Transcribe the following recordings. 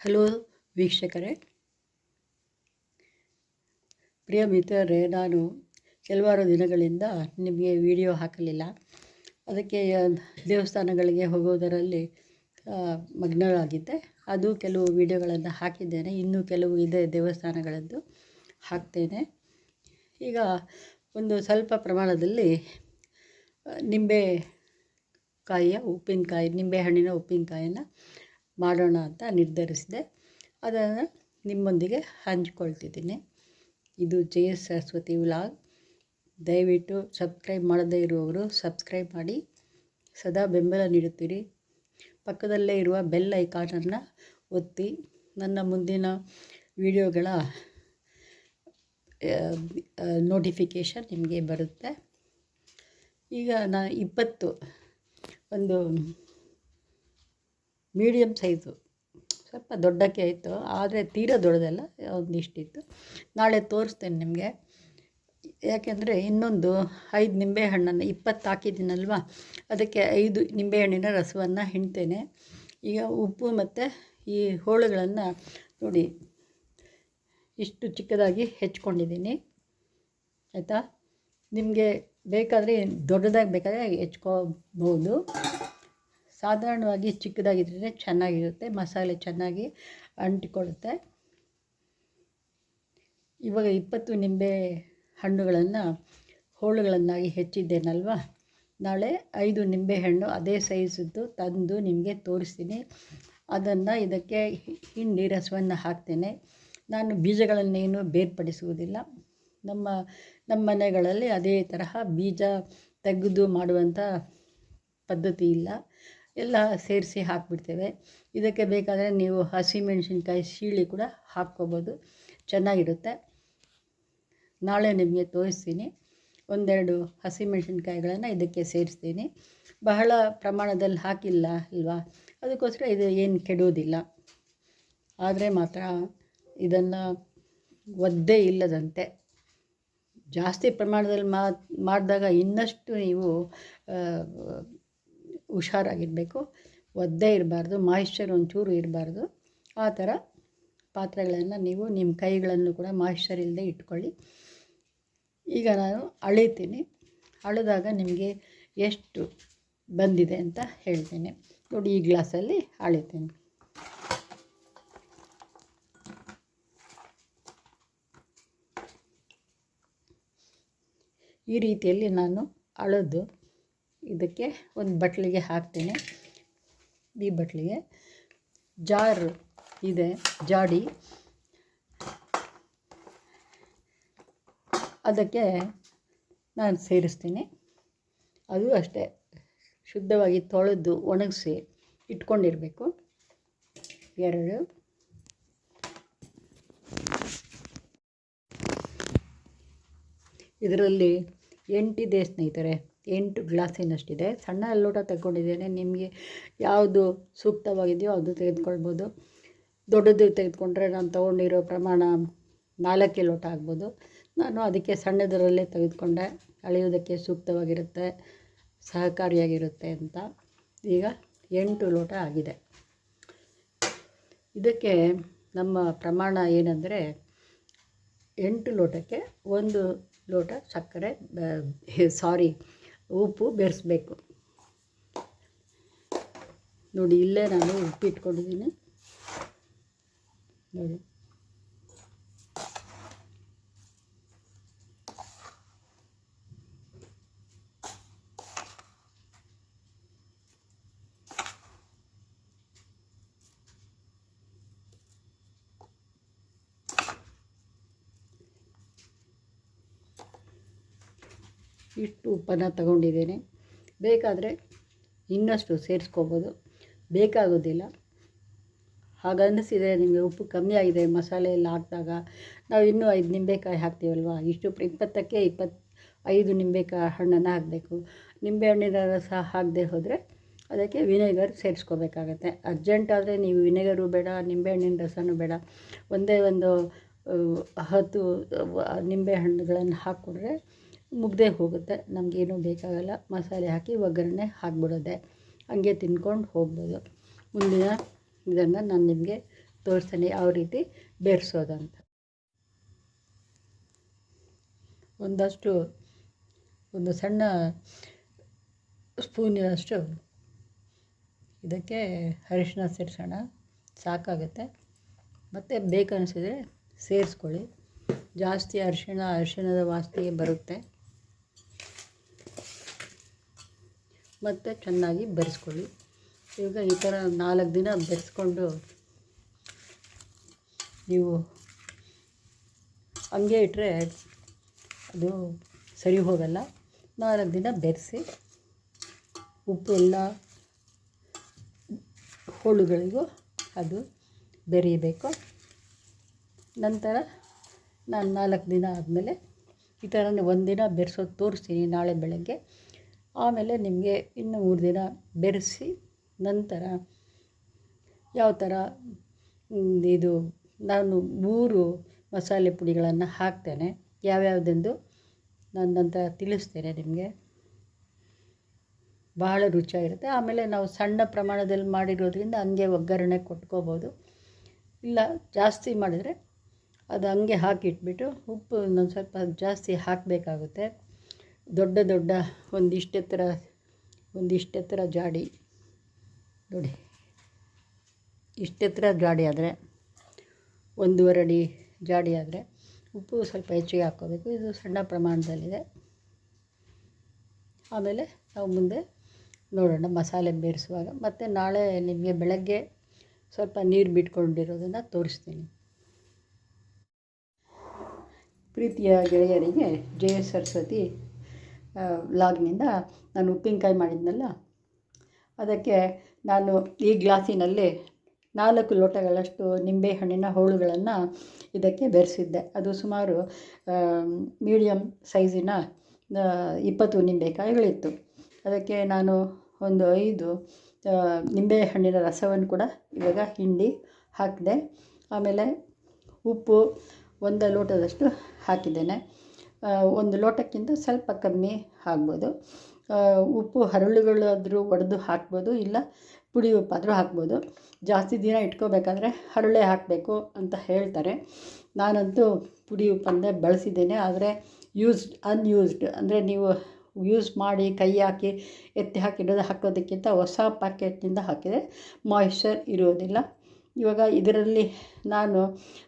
Hello ವೀಕ್ಷಕರೇ. ಪ್ರಿಯ ಮಿತ್ರರೇ, ನಾನು ಕೆಲವಾರು ದಿನಗಳಿಂದ ನಿಮಗೆ ವಿಡಿಯೋ ಹಾಕಲಿಲ್ಲ. ಅದಕ್ಕೆ ದೇವಸ್ಥಾನಗಳಿಗೆ ಹೋಗೋದರಲ್ಲಿ ಮಗ್ನರಾಗಿದ್ದೆ ಅದು ಕೆಲವು ವಿಡಿಯೋಗಳನ್ನು ಹಾಕಿದ್ದೇನೆ. ಇನ್ನೂ ಕೆಲವು ಇದೆ ದೇವಸ್ಥಾನಗಳದ್ದು ಹಾಕ್ತೇನೆ. ಈಗ ಒಂದು ಸ್ವಲ್ಪ ಪ್ರಮಾಣದಲ್ಲಿ, ನಿಂಬೆ ಕಾಯಿಯ ಉಪ್ಪಿನಕಾಯಿ ನಿಂಬೆಹಣ್ಣಿನ ಉಪ್ಪಿನಕಾಯಿನ ಮಾಡೋಣ ಅಂತ ನಿರ್ಧರಿಸಿದೆ. ಅದನ್ನು ನಿಮ್ಮೊಂದಿಗೆ ಹಂಚಿಕೊಳ್ತಿದ್ದೀನಿ. ಇದು ಜೆ ಎಸ್ ಸರಸ್ವತಿ ವ್ಲಾಗ್. ದಯವಿಟ್ಟು ಸಬ್ಸ್ಕ್ರೈಬ್ ಮಾಡದೇ ಇರುವವರು ಸಬ್ಸ್ಕ್ರೈಬ್ ಮಾಡಿ. ಸದಾ ಬೆಂಬಲ ನೀಡುತ್ತೀರಿ. ಪಕ್ಕದಲ್ಲೇ ಇರುವ ಬೆಲ್ ಐಕಾನನ್ನು ಒತ್ತಿ ನನ್ನ ಮುಂದಿನ ವಿಡಿಯೋಗಳ ನೋಟಿಫಿಕೇಷನ್ ನಿಮಗೆ ಬರುತ್ತೆ. ಈಗ ನಾ ಇಪ್ಪತ್ತು, ಒಂದು ಮೀಡಿಯಮ್ ಸೈಜು. ಸ್ವಲ್ಪ ದೊಡ್ಡಕ್ಕೆ ಆಯಿತು. ಆದರೆ ತೀರಾ ದೊಡ್ಡದಲ್ಲ ಒಂದಿಷ್ಟಿತ್ತು ನಾಳೆ ತೋರಿಸ್ತೇನೆ ನಿಮಗೆ. ಯಾಕೆಂದರೆ ಇನ್ನೊಂದು ಐದು ನಿಂಬೆಹಣ್ಣನ್ನು ಇಪ್ಪತ್ತು ಹಾಕಿದ್ದೀನಲ್ವ? ಅದಕ್ಕೆ ಐದು ನಿಂಬೆಹಣ್ಣಿನ ರಸವನ್ನು ಹಿಂಡ್ತೇನೆ. ಈಗ ಉಪ್ಪು ಮತ್ತು ಈ ಹೋಳುಗಳನ್ನು ನೋಡಿ, ಇಷ್ಟು ಚಿಕ್ಕದಾಗಿ ಹೆಚ್ಕೊಂಡಿದ್ದೀನಿ. ಆಯಿತಾ? ನಿಮಗೆ ಬೇಕಾದರೆ ದೊಡ್ಡದಾಗಿ ಬೇಕಾದರೆ ಹೆಚ್ಕೋಬೋದು. ಸಾಧಾರಣವಾಗಿ ಚಿಕ್ಕದಾಗಿದ್ದರೆ ಚೆನ್ನಾಗಿರುತ್ತೆ, ಮಸಾಲೆ ಚೆನ್ನಾಗಿ ಅಂಟಿಕೊಳ್ಳುತ್ತೆ. ಇವಾಗ ಇಪ್ಪತ್ತು ನಿಂಬೆ ಹಣ್ಣುಗಳನ್ನು ಹೋಳುಗಳನ್ನಾಗಿ ಹೆಚ್ಚಿದ್ದೇನಲ್ವ? ನಾಳೆ ಐದು ನಿಂಬೆಹಣ್ಣು ಅದೇ ಸೈಜದ್ದು ತಂದು ನಿಮಗೆ ತೋರಿಸ್ತೀನಿ. ಅದನ್ನು ಇದಕ್ಕೆ ಹಿಂಡಿ ರಸವನ್ನು ಹಾಕ್ತೇನೆ. ನಾನು ಬೀಜಗಳನ್ನೇನು ಬೇರ್ಪಡಿಸುವುದಿಲ್ಲ. ನಮ್ಮ ನಮ್ಮ ಮನೆಗಳಲ್ಲಿ ಅದೇ ತರಹ ಬೀಜ ತೆಗೆದು ಮಾಡುವಂಥ ಪದ್ಧತಿ ಇಲ್ಲ. ಎಲ್ಲ ಸೇರಿಸಿ ಹಾಕಿಬಿಡ್ತೇವೆ. ಇದಕ್ಕೆ ಬೇಕಾದರೆ ನೀವು ಹಸಿಮೆಣಸಿನ್ಕಾಯಿ ಸೀಳಿ ಕೂಡ ಹಾಕ್ಕೋಬೋದು. ಚೆನ್ನಾಗಿರುತ್ತೆ. ನಾಳೆ ನಿಮಗೆ ತೋರಿಸ್ತೀನಿ. ಒಂದೆರಡು ಹಸಿಮೆಣಸಿನ್ಕಾಯಿಗಳನ್ನು ಇದಕ್ಕೆ ಸೇರಿಸ್ತೀನಿ. ಬಹಳ ಪ್ರಮಾಣದಲ್ಲಿ ಹಾಕಿಲ್ಲ ಅಲ್ವಾ? ಅದಕ್ಕೋಸ್ಕರ ಇದು ಏನು ಕೆಡೋದಿಲ್ಲ ಆದರೆ ಮಾತ್ರ ಇದನ್ನು ಒದ್ದೇ ಇಲ್ಲದಂತೆ. ಜಾಸ್ತಿ ಪ್ರಮಾಣದಲ್ಲಿ ಮಾಡಿದಾಗ ಇನ್ನಷ್ಟು ನೀವು ಹುಷಾರಾಗಿರಬೇಕು. ಒದ್ದೇ ಇರಬಾರ್ದು ಮಾಯಿಶ್ಚರ್ ಒಂಚೂರು ಇರಬಾರ್ದು. ಆ ಥರ ಪಾತ್ರೆಗಳನ್ನು ನೀವು ನಿಮ್ಮ ಕೈಗಳನ್ನು ಕೂಡ ಮಾಯಿಶ್ಚರ್ ಇಲ್ಲದೆ ಇಟ್ಕೊಳ್ಳಿ. ಈಗ ನಾನು ಅಳಿತೀನಿ. ಅಳೆದಾಗ ನಿಮಗೆ ಎಷ್ಟು ಬಂದಿದೆ ಅಂತ ಹೇಳ್ತೇನೆ. ನೋಡಿ, ಈ ಗ್ಲಾಸಲ್ಲಿ ಅಳಿತೀನಿ. ಈ ರೀತಿಯಲ್ಲಿ ನಾನು ಅಳೆದು ಇದಕ್ಕೆ ಒಂದು ಬಟ್ಲಿಗೆ ಹಾಕ್ತೇನೆ. ಈ ಬಟ್ಲಿಗೆ ಜಾರ್ ಇದೆ, ಜಾಡಿ. ಅದಕ್ಕೆ ನಾನು ಸೇರಿಸ್ತೀನಿ. ಅದು ಅಷ್ಟೇ. ಶುದ್ಧವಾಗಿ ತೊಳೆದು ಒಣಗಿಸಿ ಇಟ್ಕೊಂಡಿರಬೇಕು. ಎರಡು. ಇದರಲ್ಲಿ ಎಂಟಿದೆ ಸ್ನೇಹಿತರೆ. ಎಂಟು ಗ್ಲಾಸಿನಷ್ಟಿದೆ. ಸಣ್ಣ ಲೋಟ ತಗೊಂಡಿದ್ದೇನೆ ನಿಮಗೆ ಯಾವುದು ಸೂಕ್ತವಾಗಿದೆಯೋ ಅದು ತೆಗೆದುಕೊಳ್ಬೋದು. ದೊಡ್ಡದು ತೆಗೆದುಕೊಂಡ್ರೆ ನಾನು ತೊಗೊಂಡಿರೋ ಪ್ರಮಾಣ ನಾಲ್ಕೇ ಲೋಟ ಆಗ್ಬೋದು. ನಾನು ಅದಕ್ಕೆ ಸಣ್ಣದರಲ್ಲೇ ತೆಗೆದುಕೊಂಡೆ. ಅಳೆಯೋದಕ್ಕೆ ಸೂಕ್ತವಾಗಿರುತ್ತೆ, ಸಹಕಾರಿಯಾಗಿರುತ್ತೆ ಅಂತ. ಈಗ ಎಂಟು ಲೋಟ ಆಗಿದೆ. ಇದಕ್ಕೆ ನಮ್ಮ ಪ್ರಮಾಣ ಏನಂದರೆ, ಎಂಟು ಲೋಟಕ್ಕೆ ಒಂದು ಲೋಟ ಸಕ್ಕರೆ ಸಾರಿ ಉಪ್ಪು ಬೆರೆಸ್ಬೇಕು. ನೋಡಿ ಇಲ್ಲೇ ನಾನು ಉಪ್ಪು ಇಟ್ಕೊಂಡಿದ್ದೀನಿ ನೋಡಿ. ಇಷ್ಟು ಉಪ್ಪನ್ನು ತಗೊಂಡಿದ್ದೇನೆ. ಬೇಕಾದರೆ ಇನ್ನಷ್ಟು ಸೇರಿಸ್ಕೋಬೋದು. ಬೇಕಾಗೋದಿಲ್ಲ. ಹಾಗನ್ನಿಸಿದರೆ ನಿಮಗೆ ಉಪ್ಪು ಕಮ್ಮಿ ಆಗಿದೆ, ಮಸಾಲೆ ಎಲ್ಲ ಹಾಕಿದಾಗ. ನಾವು ಇನ್ನೂ ಐದು ನಿಂಬೆಕಾಯಿ ಹಾಕ್ತೀವಲ್ವ? ಇಷ್ಟು ಇಪ್ಪತ್ತಕ್ಕೆ ಇಪ್ಪತ್ತು ಐದು ನಿಂಬೆಕಾಯಿ ಹಣ್ಣನ್ನು ಹಾಕಬೇಕು. ನಿಂಬೆ ಹಣ್ಣಿನ ರಸ ಹಾಕದೆ ಹೋದರೆ ಅದಕ್ಕೆ ವಿನೆಗರ್ ಸೇರಿಸ್ಕೋಬೇಕಾಗತ್ತೆ. ಅರ್ಜೆಂಟ್ ಆದರೆ ನೀವು ವಿನೆಗರು ಬೇಡ, ನಿಂಬೆಹಣ್ಣಿನ ರಸನೂ ಬೇಡ. ಒಂದೇ ಒಂದು ಹತ್ತು ನಿಂಬೆ ಹಣ್ಣುಗಳನ್ನು ಹಾಕ್ಕೊಡ್ರೆ ಮುಗ್ದೇ ಹೋಗುತ್ತೆ. ನಮಗೇನು ಬೇಕಾಗಲ್ಲ. ಮಸಾಲೆ ಹಾಕಿ ಒಗ್ಗರಣೆ ಹಾಕ್ಬಿಡೋದೆ. ಹಂಗೆ ತಿನ್ಕೊಂಡು ಹೋಗ್ಬೋದು. ಮುಂದಿನ ಇದನ್ನು ನಾನು ನಿಮಗೆ ತೋರಿಸ್ತೇನೆ ಯಾವ ರೀತಿ ಬೇರಿಸೋದಂತ. ಒಂದಷ್ಟು, ಒಂದು ಸಣ್ಣ ಸ್ಪೂನಿನಷ್ಟು ಇದಕ್ಕೆ ಅರಿಶಿನ ಸೇರಿಸೋಣ ಸಾಕಾಗುತ್ತೆ. ಮತ್ತು ಬೇಕನ್ನಿಸಿದ್ರೆ ಸೇರಿಸ್ಕೊಳ್ಳಿ. ಜಾಸ್ತಿ ಅರಿಶಿಣ, ಅರಿಶಿಣದ ವಾಸನೆಗೆ ಬರುತ್ತೆ. ಮತ್ತು ಚೆನ್ನಾಗಿ ಬೆರೆಸ್ಕೊಳ್ಳಿ. ಈಗ ಈ ಥರ ನಾಲ್ಕು ದಿನ ಬೆರೆಸ್ಕೊಂಡು ನೀವು ಹಂಗೆ ಇಟ್ಟರೆ ಅದು ಸರಿ ಹೋಗಲ್ಲ. ನಾಲ್ಕು ದಿನ ಬೆರೆಸಿ ಉಪ್ಪು ಎಲ್ಲ ಹೋಳುಗಳಿಗೂ ಅದು ಬೆರೆಯಬೇಕು. ನಂತರ ನಾನು ನಾಲ್ಕು ದಿನ ಆದಮೇಲೆ ಈ ಥರನೇ ಒಂದಿನ ಬೆರೆಸೋದು ತೋರಿಸ್ತೀನಿ ನಾಳೆ ಬೆಳಗ್ಗೆ. ಆಮೇಲೆ ನಿಮಗೆ ಇನ್ನು ಮೂರು ದಿನ ಬೆರೆಸಿ ನಂತರ ಯಾವ ಥರ ಇದು ನಾನು ಮೂರು ಮಸಾಲೆ ಪುಡಿಗಳನ್ನು ಹಾಕ್ತೇನೆ. ಯಾವ್ಯಾವುದೆಂದು ನಾನು ನಂತರ ತಿಳಿಸ್ತೇನೆ ನಿಮಗೆ. ಬಹಳ ರುಚಿಯಾಗಿರುತ್ತೆ. ಆಮೇಲೆ ನಾವು ಸಣ್ಣ ಪ್ರಮಾಣದಲ್ಲಿ ಮಾಡಿರೋದ್ರಿಂದ ಹಂಗೆ ಒಗ್ಗರಣೆ ಕೊಟ್ಕೋಬೋದು. ಇಲ್ಲ, ಜಾಸ್ತಿ ಮಾಡಿದರೆ ಅದು ಹಂಗೆ ಹಾಕಿಟ್ಬಿಟ್ಟು ಉಪ್ಪು ಇನ್ನೊಂದು ಸ್ವಲ್ಪ ಜಾಸ್ತಿ ಹಾಕಬೇಕಾಗುತ್ತೆ. ದೊಡ್ಡ ದೊಡ್ಡ ಒಂದಿಷ್ಟೆತ್ತರ ಒಂದಿಷ್ಟೆತ್ತರ ಜಾಡಿ. ನೋಡಿ, ಇಷ್ಟೆತ್ತರ ಜಾಡಿ ಆದರೆ, ಒಂದೂವರೆ ಅಡಿ ಜಾಡಿ ಆದರೆ ಉಪ್ಪು ಸ್ವಲ್ಪ ಹೆಚ್ಚಿಗೆ ಹಾಕ್ಕೋಬೇಕು. ಇದು ಸಣ್ಣ ಪ್ರಮಾಣದಲ್ಲಿದೆ. ಆಮೇಲೆ ನಾವು ಮುಂದೆ ನೋಡೋಣ ಮಸಾಲೆ ಬೇರಿಸುವಾಗ ಮತ್ತು ನಾಳೆ ನಿಮಗೆ ಬೆಳಗ್ಗೆ ಸ್ವಲ್ಪ ನೀರು ಬಿಟ್ಕೊಂಡಿರೋದನ್ನು ತೋರಿಸ್ತೀನಿ. ಪ್ರೀತಿಯ ಗೆಳೆಯರಿಗೆ ಜಯ ಸರಸ್ವತಿ. ವ್ಲಾಗ್ನಿಂದ ನಾನು ಉಪ್ಪಿನಕಾಯಿ ಮಾಡಿದ್ನಲ್ಲ, ಅದಕ್ಕೆ ನಾನು ಈ ಗ್ಲಾಸಿನಲ್ಲಿ ನಾಲ್ಕು ಲೋಟಗಳಷ್ಟು ನಿಂಬೆಹಣ್ಣಿನ ಹೋಳುಗಳನ್ನು ಇದಕ್ಕೆ ಬೆರೆಸಿದ್ದೆ. ಅದು ಸುಮಾರು ಮೀಡಿಯಮ್ ಸೈಜಿನ ಇಪ್ಪತ್ತು ನಿಂಬೆಕಾಯಿಗಳಿತ್ತು. ಅದಕ್ಕೆ ನಾನು ಒಂದು ಐದು ನಿಂಬೆ ನಿಂಬೆಹಣ್ಣಿನ ರಸವನ್ನು ಕೂಡ ಇವಾಗ ಹಿಂಡಿ ಹಾಕಿದೆ. ಆಮೇಲೆ ಉಪ್ಪು ಒಂದು ಲೋಟದಷ್ಟು ಹಾಕಿದ್ದೇನೆ. ಒಂದು ಲೋಟಕ್ಕಿಂತ ಸ್ವಲ್ಪ ಕಮ್ಮಿ ಆಗ್ಬೋದು ಉಪ್ಪು ಹರಳುಗಳಾದರೂ ಒಡೆದು ಹಾಕ್ಬೋದು, ಇಲ್ಲ ಪುಡಿ ಉಪ್ಪಾದರೂ ಹಾಕ್ಬೋದು. ಜಾಸ್ತಿ ದಿನ ಇಟ್ಕೋಬೇಕಾದ್ರೆ ಹರಳೆ ಹಾಕಬೇಕು ಅಂತ ಹೇಳ್ತಾರೆ. ನಾನಂತೂ ಪುಡಿ ಉಪ್ಪಂದೇ ಬಳಸಿದ್ದೇನೆ, ಆದರೆ ಯೂಸ್ಡ್ ಅನ್ಯೂಸ್ಡ್ ಅಂದರೆ ನೀವು ಯೂಸ್ ಮಾಡಿ ಕೈ ಹಾಕಿ, ಎತ್ತಿ ಹಾಕಿಡೋದು ಹಾಕೋದಕ್ಕಿಂತ ಹೊಸ ಪ್ಯಾಕೆಟ್ನಿಂದ ಹಾಕಿದರೆ ಮಾಯ್ಶ್ಚರ್ ಇರೋದಿಲ್ಲ. ಇವಾಗ ಇದರಲ್ಲಿ ನಾನು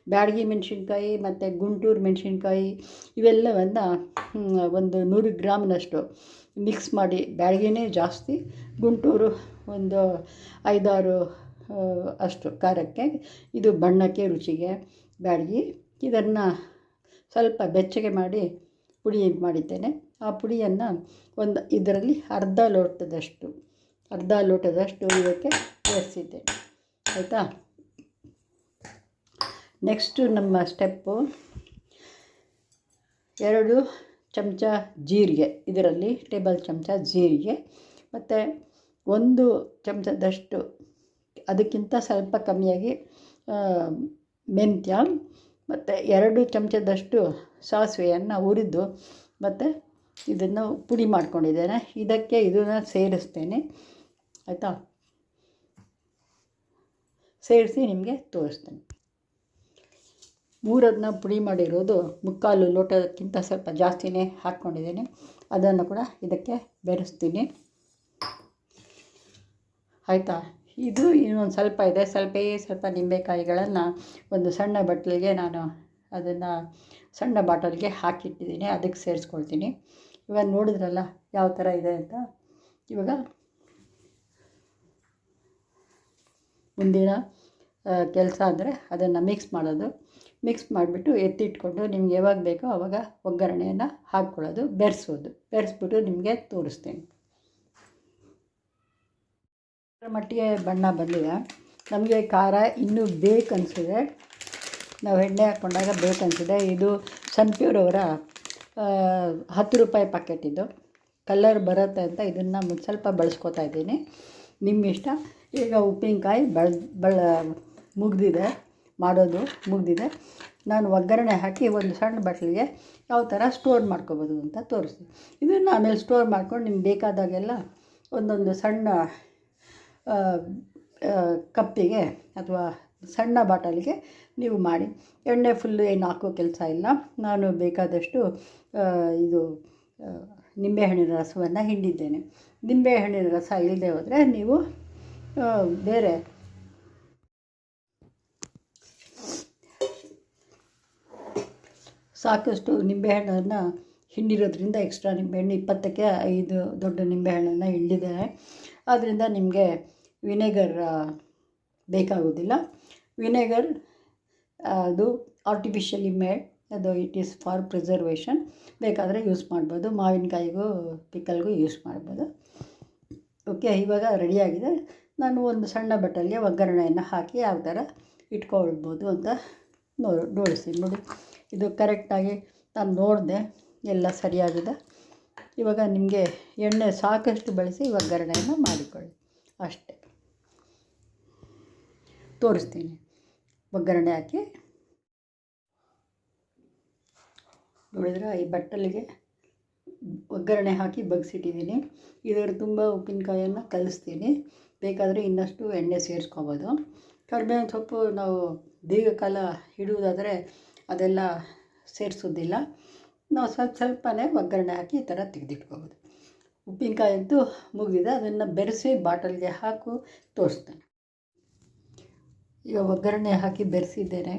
ಬ್ಯಾಡಗಿ ಮೆಣಸಿನ್ಕಾಯಿ ಮತ್ತು ಗುಂಟೂರು ಮೆಣಸಿನ್ಕಾಯಿ ಇವೆಲ್ಲವನ್ನು ಒಂದು ನೂರು ಗ್ರಾಮ್ನಷ್ಟು ಮಿಕ್ಸ್ ಮಾಡಿ ಬ್ಯಾಡಗಿನೇ ಜಾಸ್ತಿ, ಗುಂಟೂರು ಒಂದು ಐದಾರು ಅಷ್ಟು ಖಾರಕ್ಕೆ. ಇದು ಬಣ್ಣಕ್ಕೆ ರುಚಿಗೆ ಬ್ಯಾಡಗಿ. ಇದನ್ನು ಸ್ವಲ್ಪ ಬೆಚ್ಚಗೆ ಮಾಡಿ ಪುಡಿ ಮಾಡಿದ್ದೇನೆ. ಆ ಪುಡಿಯನ್ನು ಒಂದು ಇದರಲ್ಲಿ ಅರ್ಧ ಲೋಟದಷ್ಟು ಅರ್ಧ ಲೋಟದಷ್ಟು ಇದಕ್ಕೆ ಸೇರಿಸಿದ್ದೆ ಆಯಿತಾ? ನೆಕ್ಸ್ಟು ನಮ್ಮ ಸ್ಟೆಪ್ಪು ಎರಡು ಚಮಚ ಜೀರಿಗೆ, ಇದರಲ್ಲಿ ಟೇಬಲ್ ಚಮಚ ಜೀರಿಗೆ. ಮತ್ತು ಒಂದು ಚಮಚದಷ್ಟು, ಅದಕ್ಕಿಂತ ಸ್ವಲ್ಪ ಕಮ್ಮಿಯಾಗಿ ಮೆಂತ್ಯ, ಮತ್ತು ಎರಡು ಚಮಚದಷ್ಟು ಸಾಸಿವೆಯನ್ನು ಹುರಿದು, ಮತ್ತು ಇದನ್ನು ಪುಡಿ ಮಾಡ್ಕೊಂಡಿದ್ದೇನೆ. ಇದಕ್ಕೆ ಇದನ್ನು ಸೇರಿಸ್ತೇನೆ. ಆಯಿತಾ? ಸೇರಿಸಿ ನಿಮಗೆ ತೋರಿಸ್ತೇನೆ. ಮೂರದನ್ನ ಪುಡಿ ಮಾಡಿರೋದು ಮುಕ್ಕಾಲು ಲೋಟಕ್ಕಿಂತ ಸ್ವಲ್ಪ ಜಾಸ್ತಿನೇ ಹಾಕ್ಕೊಂಡಿದ್ದೀನಿ. ಅದನ್ನು ಕೂಡ ಇದಕ್ಕೆ ಬೆರೆಸ್ತೀನಿ. ಆಯಿತಾ? ಇದು ಇನ್ನೊಂದು ಸ್ವಲ್ಪ ಇದೆ. ಸ್ವಲ್ಪೇ ಸ್ವಲ್ಪ ನಿಂಬೆಕಾಯಿಗಳನ್ನು ಒಂದು ಸಣ್ಣ ಬಟ್ಲಿಗೆ ನಾನು ಅದನ್ನು ಸಣ್ಣ ಬಾಟಲ್ಗೆ ಹಾಕಿಟ್ಟಿದ್ದೀನಿ. ಅದಕ್ಕೆ ಸೇರಿಸ್ಕೊಳ್ತೀನಿ. ಇವಾಗ ನೋಡಿದ್ರಲ್ಲ ಯಾವ ಥರ ಇದೆ ಅಂತ. ಇವಾಗ ಮುಂದಿನ ಕೆಲಸ ಅಂದರೆ ಅದನ್ನು ಮಿಕ್ಸ್ ಮಾಡೋದು. ಮಿಕ್ಸ್ ಮಾಡಿಬಿಟ್ಟು ಎತ್ತಿಟ್ಕೊಂಡು ನಿಮ್ಗೆ ಯಾವಾಗ ಬೇಕೋ ಆವಾಗ ಒಗ್ಗರಣೆಯನ್ನು ಹಾಕ್ಕೊಳ್ಳೋದು, ಬೆರೆಸೋದು. ಬೆರೆಸ್ಬಿಟ್ಟು ನಿಮಗೆ ತೋರಿಸ್ತೀನಿ. ಮಟ್ಟಿಗೆ ಬಣ್ಣ ಬಂದಿದೆ. ನಮಗೆ ಖಾರ ಇನ್ನೂ ಬೇಕನ್ನಿಸಿದೆ ನಾವು ಎಣ್ಣೆ ಹಾಕ್ಕೊಂಡಾಗ ಬೇಕನ್ನಿಸಿದೆ ಇದು ಸನ್ಪ್ಯೂರ್ ಅವರ ಹತ್ತು ರೂಪಾಯಿ ಪ್ಯಾಕೆಟ್ ಇದು. ಕಲರ್ ಬರುತ್ತೆ ಅಂತ ಇದನ್ನು ಸ್ವಲ್ಪ ಬಳಸ್ಕೊತಾ ಇದ್ದೀನಿ. ನಿಮ್ಮ ಇಷ್ಟ. ಈಗ ಉಪ್ಪಿನಕಾಯಿ ಬಳ ಬಳ, ಮುಗ್ದಿದೆ. ಮಾಡೋದು ಮುಗಿದಿದೆ. ನಾನು ಒಗ್ಗರಣೆ ಹಾಕಿ ಒಂದು ಸಣ್ಣ ಬಟ್ಲಿಗೆ ಯಾವ ಥರ ಸ್ಟೋರ್ ಮಾಡ್ಕೋಬೋದು ಅಂತ ತೋರಿಸ್ತೀನಿ. ಇದನ್ನು ಆಮೇಲೆ ಸ್ಟೋರ್ ಮಾಡ್ಕೊಂಡು ನಿಮ್ಗೆ ಬೇಕಾದಾಗೆಲ್ಲ ಒಂದೊಂದು ಸಣ್ಣ ಕಪ್ಪಿಗೆ ಅಥವಾ ಸಣ್ಣ ಬಾಟಲಿಗೆ ನೀವು ಮಾಡಿ. ಎಣ್ಣೆ ಫುಲ್ಲು ಏನು ಹಾಕೋ ಕೆಲಸ ಇಲ್ಲ. ನಾನು ಬೇಕಾದಷ್ಟು ಇದು ನಿಂಬೆಹಣ್ಣಿನ ರಸವನ್ನು ಹಿಂಡಿದ್ದೇನೆ. ನಿಂಬೆಹಣ್ಣಿನ ರಸ ಇಲ್ಲದೆ ಹೋದರೆ ನೀವು ಬೇರೆ ಸಾಕಷ್ಟು ನಿಂಬೆಹಣ್ಣನ್ನು ಹಿಂಡಿರೋದ್ರಿಂದ ಎಕ್ಸ್ಟ್ರಾ ನಿಂಬೆಹಣ್ಣು ಇಪ್ಪತ್ತಕ್ಕೆ ಐದು ದೊಡ್ಡ ನಿಂಬೆಹಣ್ಣನ್ನು ಹಿಂಡಿದ್ದಾರೆ. ಆದ್ದರಿಂದ ನಿಮಗೆ ವಿನೆಗರ್ ಬೇಕಾಗೋದಿಲ್ಲ. ವಿನೆಗರ್ ಅದು ಆರ್ಟಿಫಿಷಿಯಲಿ ಮೇಡ್ ಅದು ಇಟ್ ಈಸ್ ಫಾರ್ ಪ್ರಿಸರ್ವೇಷನ್ ಬೇಕಾದರೆ ಯೂಸ್ ಮಾಡ್ಬೋದು. ಮಾವಿನಕಾಯಿಗೂ, ಪಿಕಲ್ಗೂ ಯೂಸ್ ಮಾಡ್ಬೋದು. ಓಕೆ ಇವಾಗ ರೆಡಿಯಾಗಿದೆ ನಾನು ಒಂದು ಸಣ್ಣ ಬಟ್ಟಲಿಗೆ ಒಗ್ಗರಣೆಯನ್ನು ಹಾಕಿ ಯಾವ ಥರ ಇಟ್ಕೊಳ್ಬೋದು ಅಂತ ನೋಡಿ ನೋಡಿಸ್ತೀನಿ ನೋಡಿ. ಇದು ಕರೆಕ್ಟಾಗಿ ನಾನು ನೋಡಿದೆ, ಎಲ್ಲ ಸರಿಯಾಗಿದೆ. ಇವಾಗ ನಿಮಗೆ ಎಣ್ಣೆ ಸಾಕಷ್ಟು ಬಳಸಿ ಒಗ್ಗರಣೆಯನ್ನು ಮಾಡಿಕೊಳ್ಳಿ. ಅಷ್ಟೇ. ತೋರಿಸ್ತೀನಿ. ಒಗ್ಗರಣೆ ಹಾಕಿ. ನೋಡಿದ್ರೆ ಈ ಬಟ್ಟಲಿಗೆ ಒಗ್ಗರಣೆ ಹಾಕಿ ಬಗ್ಸಿಟ್ಟಿದ್ದೀನಿ. ಇದರ ತುಂಬ ಉಪ್ಪಿನಕಾಯನ್ನು ಕಲಿಸ್ತೀನಿ. ಬೇಕಾದರೆ ಇನ್ನಷ್ಟು ಎಣ್ಣೆ ಸೇರಿಸ್ಕೊಬೋದು. ಕರಿಬೇವಿನ ಸೊಪ್ಪು ನಾವು ದೀರ್ಘಕಾಲ ಇಡುವುದಾದರೆ ಅದೆಲ್ಲ ಸೇರಿಸೋದಿಲ್ಲ. ನಾವು ಸ್ವಲ್ಪ ಸ್ವಲ್ಪನೇ ಒಗ್ಗರಣೆ ಹಾಕಿ ಈ ಥರ ತೆಗೆದಿಟ್ಕೋಬೋದು. ಉಪ್ಪಿನಕಾಯಿ ಅಂತೂ ಮುಗಿದಿದೆ, ಅದನ್ನು ಬೆರೆಸಿ ಬಾಟಲ್ಗೆ ಹಾಕು ತೋರಿಸ್ತೇನೆ. ಈಗ ಒಗ್ಗರಣೆ ಹಾಕಿ ಬೆರೆಸಿದ್ದೇನೆ.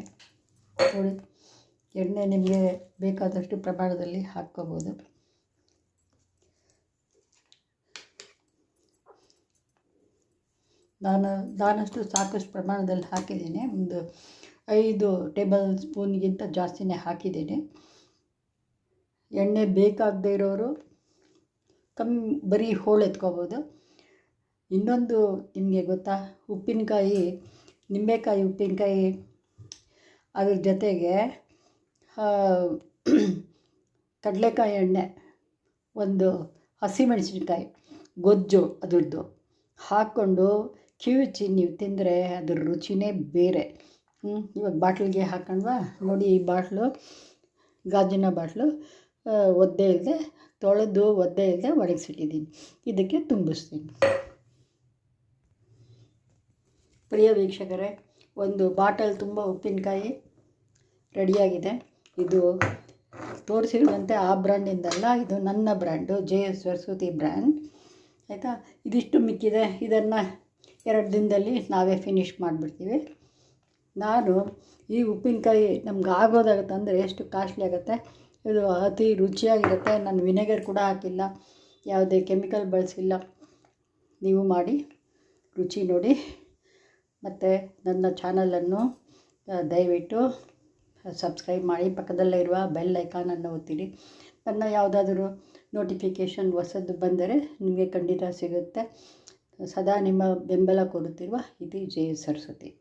ನೋಡಿ, ಎಣ್ಣೆ ನಿಮಗೆ ಬೇಕಾದಷ್ಟು ಪ್ರಮಾಣದಲ್ಲಿ ಹಾಕ್ಕೋಬೋದು. ನಾನು, ನಾನಷ್ಟು ಸಾಕಷ್ಟು ಪ್ರಮಾಣದಲ್ಲಿ ಹಾಕಿದ್ದೀನಿ. ಒಂದು ಐದು ಟೇಬಲ್ ಸ್ಪೂನ್ಗಿಂತ ಜಾಸ್ತಿನೇ ಹಾಕಿದ್ದೀನಿ. ಎಣ್ಣೆ ಬೇಕಾಗದೇ ಇರೋರು ಕಮ್ಮಿ, ಬರೀ ಹೋಳು ಎತ್ಕೋಬೋದು. ಇನ್ನೊಂದು ನಿಮಗೆ ಗೊತ್ತಾ, ಉಪ್ಪಿನಕಾಯಿ, ನಿಂಬೆಕಾಯಿ ಉಪ್ಪಿನಕಾಯಿ, ಅದ್ರ ಜೊತೆಗೆ ಕಡಲೆಕಾಯಿ ಎಣ್ಣೆ, ಒಂದು ಹಸಿಮೆಣಸಿನ್ಕಾಯಿ, ಗೊಜ್ಜು ಅದರದ್ದು ಹಾಕ್ಕೊಂಡು ಕಿವುಚಿ ನೀವು ತಿಂದರೆ ಅದ್ರ ರುಚಿನೇ ಬೇರೆ. ಹ್ಞೂ ಇವಾಗ ಬಾಟ್ಲಿಗೆ ಹಾಕೊಂಡ್ವಾ? ನೋಡಿ ಈ ಬಾಟ್ಲು, ಗಾಜಿನ ಬಾಟ್ಲು ಒದ್ದೆ ಇಲ್ಲದೆ ತೊಳೆದು ಒದ್ದೆ ಇಲ್ಲದೆ ಒಣಗಿಸಿಟ್ಟಿದ್ದೀನಿ. ಇದಕ್ಕೆ ತುಂಬಿಸ್ತೀನಿ. ಪ್ರಿಯ ವೀಕ್ಷಕರೇ, ಒಂದು ಬಾಟಲ್ ತುಂಬ ಉಪ್ಪಿನಕಾಯಿ ರೆಡಿಯಾಗಿದೆ. ಇದು ತೋರಿಸಿರುವಂತೆ ಆ ಬ್ರ್ಯಾಂಡಿಂದಲ್ಲ ಇದು ನನ್ನ brand, J S Saraswati brand. ಆಯಿತಾ? ಇದಿಷ್ಟು ಮಿಕ್ಕಿದೆ. ಇದನ್ನು ಎರಡು ದಿನದಲ್ಲಿ ನಾವೇ ಫಿನಿಷ್ ಮಾಡಿಬಿಡ್ತೀವಿ. ನಾನು ಈ ಉಪ್ಪಿನಕಾಯಿ ನಮ್ಗೆ ಆಗೋದಾಗುತ್ತೆ ಅಂದರೆ ಎಷ್ಟು ಕಾಸ್ಟ್ಲಿ ಆಗುತ್ತೆ? ಇದು ಅತಿ ರುಚಿಯಾಗಿರುತ್ತೆ. ನಾನು ವಿನೆಗರ್ ಕೂಡ ಹಾಕಿಲ್ಲ. ಯಾವುದೇ ಕೆಮಿಕಲ್ ಬಳಸಿಲ್ಲ. ನೀವು ಮಾಡಿ ರುಚಿ ನೋಡಿ. ಮತ್ತು ನನ್ನ ಚಾನಲನ್ನು ದಯವಿಟ್ಟು ಸಬ್ಸ್ಕ್ರೈಬ್ ಮಾಡಿ. ಪಕ್ಕದಲ್ಲೇ ಇರುವ ಬೆಲ್ ಐಕಾನನ್ನು ಒತ್ತಿರಿ. ನನ್ನ ಯಾವುದಾದ್ರೂ ನೋಟಿಫಿಕೇಷನ್ ಹೊಸದು ಬಂದರೆ ನಿಮಗೆ ಖಂಡಿತ ಸಿಗುತ್ತೆ. ಸದಾ ನಿಮ್ಮ ಬೆಂಬಲ ಕೊಡುತ್ತಿರುವ ಇದು ಜೆ ಸರಸ್ವತಿ.